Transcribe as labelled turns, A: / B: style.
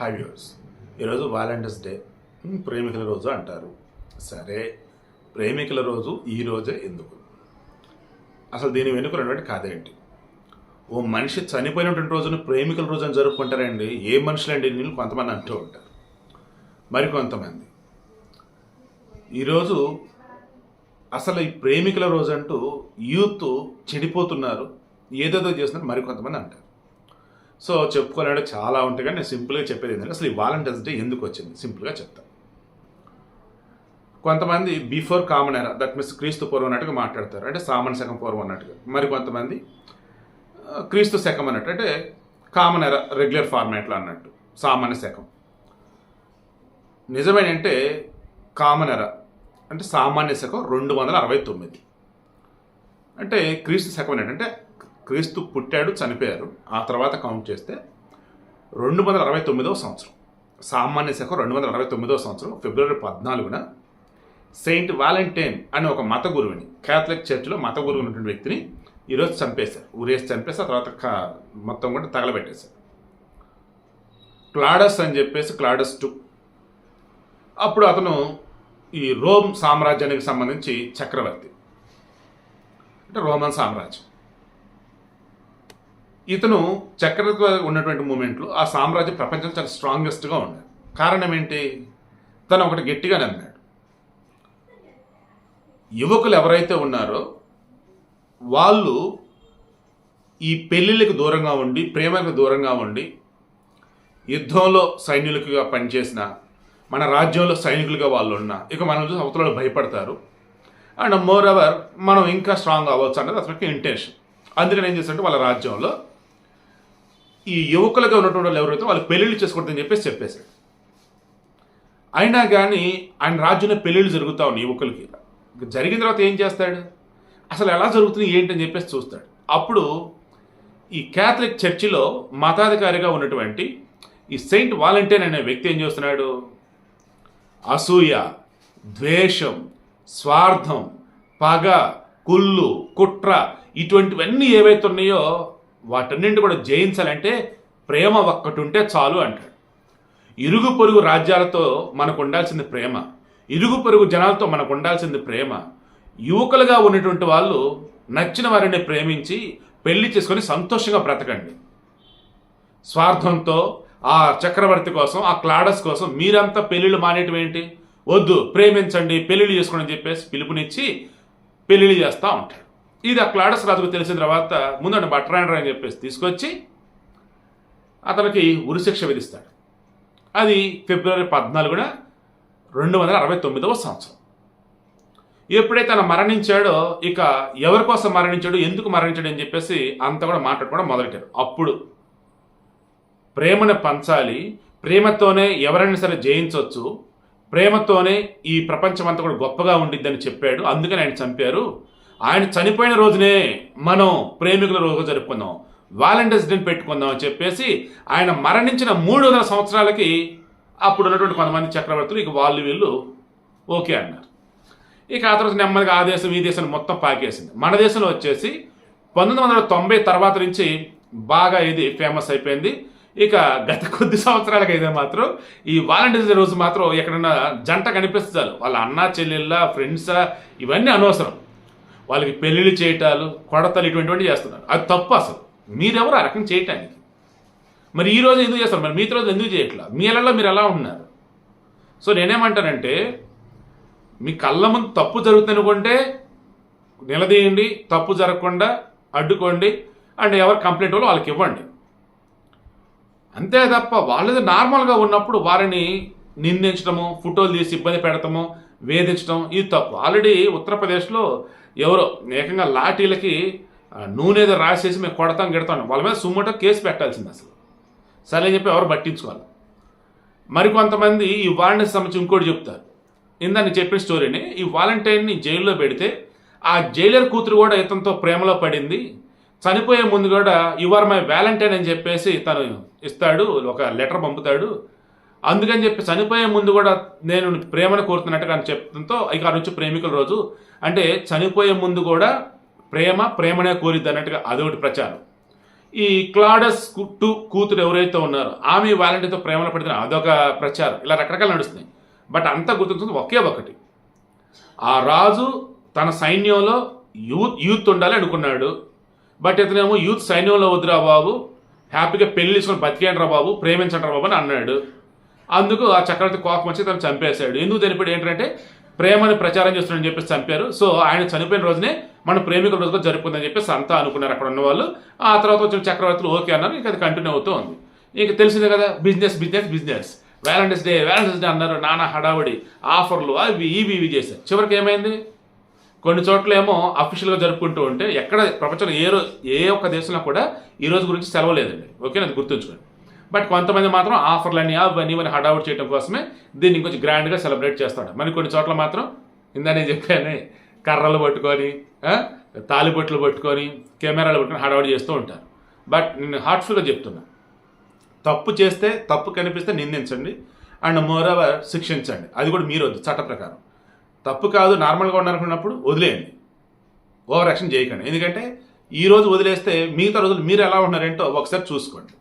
A: High viewers ఈరోజు Valentine's Day. ప్రేమికుల రోజు అంటారు. సరే ప్రేమికుల రోజు ఈ రోజే ఎందుకు? అసలు దీని వెనుక ఉన్నటువంటి కథ ఏంటి? ఓ మనిషి చనిపోయినటువంటి రోజును ప్రేమికుల రోజు అని జరుపుకుంటారండి. ఏ మనుషులండి నీళ్ళు కొంతమంది అంటూ ఉంటారు. మరికొంతమంది ఈరోజు అసలు ఈ ప్రేమికుల రోజు అంటూ యూత్ చెడిపోతున్నారు. ఏదేదో చేస్తున్నారు. మరికొంతమంది అంటారు. సో చెప్పుకోలేడు చాలా ఉంటాయి కానీ నేను సింపుల్గా చెప్పేది ఏంటంటే అసలు ఈ వాలంటీర్స్ డే ఎందుకు వచ్చింది? సింపుల్గా చెప్తాను కొంతమంది before common era that means క్రీస్తు పూర్వం అన్నట్టుగా మాట్లాడతారు. అంటే సామాన్య శకం పూర్వం అన్నట్టుగా. మరి కొంతమంది క్రీస్తు శకం అన్నట్టు అంటే కామన్ ఎరా రెగ్యులర్ ఫార్మాట్లో అన్నట్టు సామాన్య శకం. నిజమేనంటే కామన్ ఎరా అంటే సామాన్య శకం రెండు వందల అరవై తొమ్మిది. అంటే క్రీస్తు శకం ఏంటంటే క్రీస్తు పుట్టాడు చనిపోయారు. ఆ తర్వాత కౌంట్ చేస్తే రెండు వందల అరవై తొమ్మిదవ సంవత్సరం. సామాన్య శకం రెండు వందల అరవై తొమ్మిదవ సంవత్సరం ఫిబ్రవరి పద్నాలుగున సెయింట్ వాలంటైన్ అనే ఒక మత గురువుని క్యాథలిక్ చర్చిలో మత గురువు ఉన్నటువంటి వ్యక్తిని ఈరోజు చంపేశారు. ఊరేసి చంపేసి ఆ తర్వాత మొత్తం కూడా తగలబెట్టేశారు. క్లాడస్ అని చెప్పేసి క్లాడస్ టు. అప్పుడు అతను ఈ రోమ్ సామ్రాజ్యానికి సంబంధించి చక్రవర్తి. అంటే రోమన్ సామ్రాజ్యం. ఇతను చక్రవర్తిగా ఉన్నటువంటి మూమెంట్లో ఆ సామ్రాజ్యం ప్రపంచం చాలా స్ట్రాంగెస్ట్గా ఉండేది కారణం ఏంటి? తను ఒకటి గట్టిగా నమ్మాడు. యువకులు ఎవరైతే ఉన్నారో వాళ్ళు ఈ పెళ్ళిళ్ళకి దూరంగా ఉండి ప్రేమకు దూరంగా ఉండి యుద్ధంలో సైనికులుగా పనిచేసిన మన రాజ్యంలో సైనికులుగా వాళ్ళు ఉన్నా ఇక మనం చూసి అవతలలో భయపడతారు. అండ్ మోర్ ఎవర్ మనం ఇంకా స్ట్రాంగ్ అవ్వచ్చు అన్నది అతనికి ఇంటెన్షన్ అందుకని ఏం చేస్తుంటే వాళ్ళ రాజ్యంలో ఈ యువకులుగా ఉన్నటువంటి వాళ్ళు ఎవరైతే వాళ్ళు పెళ్ళిళ్ళు చేసుకుంటుందని చెప్పేసి చెప్పేశాడు అయినా కానీ ఆయన రాజ్యంలో పెళ్ళిళ్ళు జరుగుతూ ఉన్నాయి యువకులకి. జరిగిన తర్వాత ఏం చేస్తాడు? అసలు ఎలా జరుగుతుంది ఏంటని చెప్పేసి చూస్తాడు. అప్పుడు ఈ క్యాథలిక్ చర్చిలో మతాధికారిగా ఉన్నటువంటి ఈ సెయింట్ వాలంటీర్ అనే వ్యక్తి ఏం చేస్తున్నాడు? అసూయ ద్వేషం స్వార్థం పగ కుళ్ళు కుట్ర ఇటువంటివన్నీ ఏవైతే ఉన్నాయో వాటన్నింటి కూడా జయించాలంటే ప్రేమ ఒక్కటి ఉంటే చాలు అంటాడు. ఇరుగు పొరుగు రాజ్యాలతో మనకు ఉండాల్సింది ప్రేమ ఇరుగు పొరుగు జనాలతో మనకు ఉండాల్సింది ప్రేమ. యువకులుగా ఉన్నటువంటి వాళ్ళు నచ్చిన వారిని ప్రేమించి పెళ్ళి చేసుకొని సంతోషంగా బ్రతకండి. స్వార్థంతో ఆ చక్రవర్తి కోసం ఆ క్లాడస్ కోసం మీరంతా పెళ్ళిళ్ళు మానేయటం ఏంటి? వద్దు ప్రేమించండి పెళ్ళిళ్ళు చేసుకోండి అని చెప్పేసి పిలుపునిచ్చి పెళ్ళిళ్ళు చేస్తూ ఉంటాడు. ఇది ఆ క్లాడస్ రాజుకు తెలిసిన తర్వాత ముందండి బట్రాండ్రా అని చెప్పేసి తీసుకొచ్చి అతనికి ఉరిశిక్ష విధిస్తాడు. అది ఫిబ్రవరి పద్నాలుగున రెండు వందల అరవై తొమ్మిదవ సంవత్సరం. ఎప్పుడైతే తను మరణించాడో ఇక ఎవరి కోసం మరణించాడు ఎందుకు మరణించాడు అని చెప్పేసి అంత కూడా మాట్లాడుకోవడం మొదలెట్టారు. అప్పుడు ప్రేమను పంచాలి ప్రేమతోనే ఎవరైనా సరే జయించవచ్చు ప్రేమతోనే ఈ ప్రపంచం అంతా కూడా గొప్పగా ఉండిద్దని చెప్పాడు. అందుకని ఆయన చంపారు. ఆయన చనిపోయిన రోజునే మనం ప్రేమికుల రోజు జరుపుకుందాం. వాలంటీర్స్ డే పెట్టుకుందాం అని చెప్పేసి ఆయన మరణించిన మూడు వందల సంవత్సరాలకి అప్పుడు ఉన్నటువంటి కొంతమంది చక్రవర్తులు ఇక వాళ్ళు వీళ్ళు ఓకే అన్నారు. ఇక ఆ తర్వాత నెమ్మదిగా ఆ దేశం ఈ దేశం మొత్తం పాకేసింది. మన దేశంలో వచ్చేసి పంతొమ్మిది వందల తొంభై తర్వాత నుంచి బాగా ఇది ఫేమస్ అయిపోయింది. ఇక గత కొద్ది సంవత్సరాలకు అయితే మాత్రం ఈ వాలంటీర్స్ డే రోజు మాత్రం ఎక్కడన్నా జంట కనిపిస్తుంది వాళ్ళ అన్న చెల్లెళ్ళ ఫ్రెండ్సా ఇవన్నీ అనవసరం. వాళ్ళకి పెళ్ళిళ్ళు చేయటాలు కొడతలు ఇటువంటివన్నీ చేస్తున్నారు. అది తప్పు అసలు. మీరెవరు ఆ రకం చేయటానికి? మరి ఈ రోజు ఎందుకు చేస్తారు? మరి మీతో రోజు ఎందుకు చేయట్లా? మీ ఇళ్ళలో మీరు ఎలా ఉన్నారు? సో నేనేమంటానంటే మీ కళ్ళ ముందు తప్పు జరుగుతుంది అనుకుంటే నిలదీయండి తప్పు జరగకుండా అడ్డుకోండి అండ్ ఎవరు కంప్లైంట్ వాళ్ళు వాళ్ళకి ఇవ్వండి. అంతే తప్ప వాళ్ళది నార్మల్గా ఉన్నప్పుడు వారిని నిందించడము ఫోటోలు తీసి ఇబ్బంది పెడతాము వేధించడం ఇది తప్పు. ఆల్రెడీ ఉత్తరప్రదేశ్లో ఎవరో ఏకంగా లాఠీలకి నూనె ఏదో రాసేసి మేము కొడతాం గిడతాం వాళ్ళ మీద సుమ్మటో కేసు పెట్టాల్సింది అసలు. సరే అని చెప్పి ఎవరు పట్టించుకోవాలి. మరికొంతమంది ఈ వాలంటీర్ సంబంధించి ఇంకోటి చెప్తారు. ఇందా నేను చెప్పిన స్టోరీని ఈ వాలంటీర్ని జైల్లో పెడితే ఆ జైలర్ కూతురు కూడా ఇతనితో ప్రేమలో పడింది. చనిపోయే ముందు కూడా యువర్ మై వ్యాలంటైన్ అని చెప్పేసి తను ఇస్తాడు ఒక లెటర్ పంపుతాడు. అందుకని చెప్పి చనిపోయే ముందు కూడా నేను ప్రేమను కోరుతున్నట్టుగా అని చెప్పడంతో ఇక ఆ నుంచి ప్రేమికుల రోజు. అంటే చనిపోయే ముందు కూడా ప్రేమ ప్రేమనే కోరిద్ది అన్నట్టుగా అదొకటి ప్రచారం. ఈ క్లాడస్ కుట్టు కూతురు ఎవరైతే ఉన్నారో ఆమె వాలంటీర్తో ప్రేమలో పడితే అదొక ప్రచారం. ఇలా రకరకాలు నడుస్తున్నాయి. బట్ అంతా గుర్తుంటుంది ఒకే ఒకటి. ఆ రాజు తన సైన్యంలో యూత్ యూత్ ఉండాలి అనుకున్నాడు. బట్ ఇతనేమో యూత్ సైన్యంలో వద్దురా బాబు హ్యాపీగా పెళ్ళి చేసుకుని బతికేయండి రా బాబు ప్రేమించండి రా బాబు అని అన్నాడు. అందుకు ఆ చక్రవర్తి కోపం వచ్చి తను చంపేశాడు. ఎందుకు చనిపోయాడు? ఏంటంటే ప్రేమని ప్రచారం చేస్తున్నాడని చెప్పేసి చంపారు. సో ఆయన చనిపోయిన రోజునే మన ప్రేమికుల రోజుగా జరుపుకుందని చెప్పేసి అంతా అనుకున్నారు అక్కడ ఉన్న వాళ్ళు ఆ తర్వాత వచ్చిన చక్రవర్తులు ఓకే అన్నారు. ఇంకా అది కంటిన్యూ అవుతూ ఉంది. ఇక తెలిసిందే కదా business business business. Valentine's Day Valentine's Day అన్నారు. నానా హడావుడి ఆఫర్లు అవి ఇవి ఇవి చేశారు. చివరికి ఏమైంది? కొన్ని చోట్ల ఏమో అఫీషియల్గా జరుపుకుంటూ ఉంటే ఎక్కడ ప్రపంచంలో ఏ రోజు ఏ ఒక్క దేశంలో కూడా ఈ రోజు గురించి సెలవు లేదండి. ఓకే అది గుర్తుంచుకోండి. బట్ కొంతమంది మాత్రం ఆఫర్లని అవన్నీ ఇవన్నీ హడావుడి చేయడం కోసమే దీన్ని ఇంకొంచెం గ్రాండ్గా సెలబ్రేట్ చేస్తాడు. మరి కొన్ని చోట్ల మాత్రం ఇందా నేను చెప్పాను కర్రలు పట్టుకొని తాలిబొట్లు పట్టుకొని కెమెరాలు పట్టుకొని హడావుడి చేస్తూ ఉంటారు. బట్ నేను హార్ట్ఫుల్గా చెప్తున్నా. తప్పు చేస్తే తప్పు కనిపిస్తే నిందించండి అండ్ మోరవర్ శిక్షించండి. అది కూడా మీరు వద్దు చట్ట ప్రకారం. తప్పు కాదు నార్మల్గా ఉన్నారనుకున్నప్పుడు వదిలేయండి. ఓవర్ యాక్షన్ చేయకండి. ఎందుకంటే ఈరోజు వదిలేస్తే మిగతా రోజులు మీరు ఎలా ఉన్నారేంటో ఒకసారి చూసుకోండి.